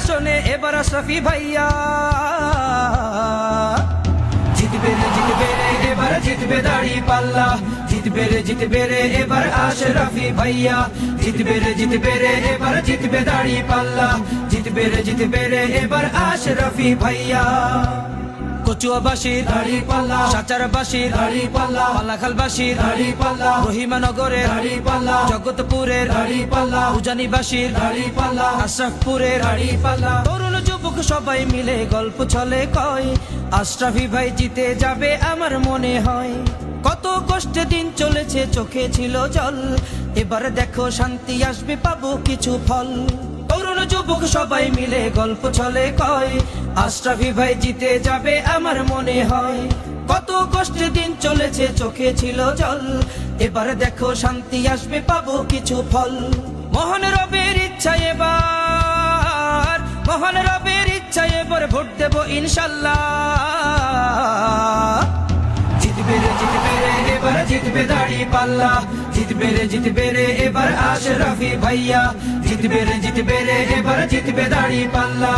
আসনে, এবার আশরাফি ভাইয়া। জিতবে রে জিতবে রে, এবার জিতবে দাড়ি পাল্লা। জিতবে রে জিতবে রে, এবার আশরাফি ভাইয়া। জিতবে রে জিতবে রে, এবার জিতবে দাড়ি পাল্লা। জিতবে রে জিতবে রে, এবার আশরাফি ভাইয়া। কচুয়াবাসীর দাড়ি পাল্লা পাল্লা পাল্লা, রহিমানগরের দাড়ি পাল্লা জগৎপুরের দাড়ি পাল্লা উজানিবাসীর দাড়ি পাল্লা আশরাফপুরের দাড়ি পাল্লা তরুণ যুবক সবাই মিলে গল্প চলে কয়, আশরাফি ভাই জিতে যাবে আমার মনে হয়। কত কষ্টে দিন চলেছে, চোখে ছিল জল। এবার দেখো শান্তি আসবে, পাবো কিছু ফল। যুবক সবাই মিলে গল্প চলে কয়, আশরাফি ভাই জিতে যাবে আমার মনে হয়। কত কষ্টে দিন চলেছে, চোখে ছিল জল। এবার দেখো শান্তি আসবে, পাবো কিছু ফল। মোহন রবের ইচ্ছা এবার, মোহন রবের ইচ্ছা এবার ভোট দেব ইনশাল্লাহ। জিতবে রে জিতবে রে, এবার জিতবে দাড়ি পাল্লা জিতবে রে জিতবে রে, এবার আশরাফি ভাইয়া জিতবে রে জিতবে রে এবার জিতবে দাড়ি পাল্লা।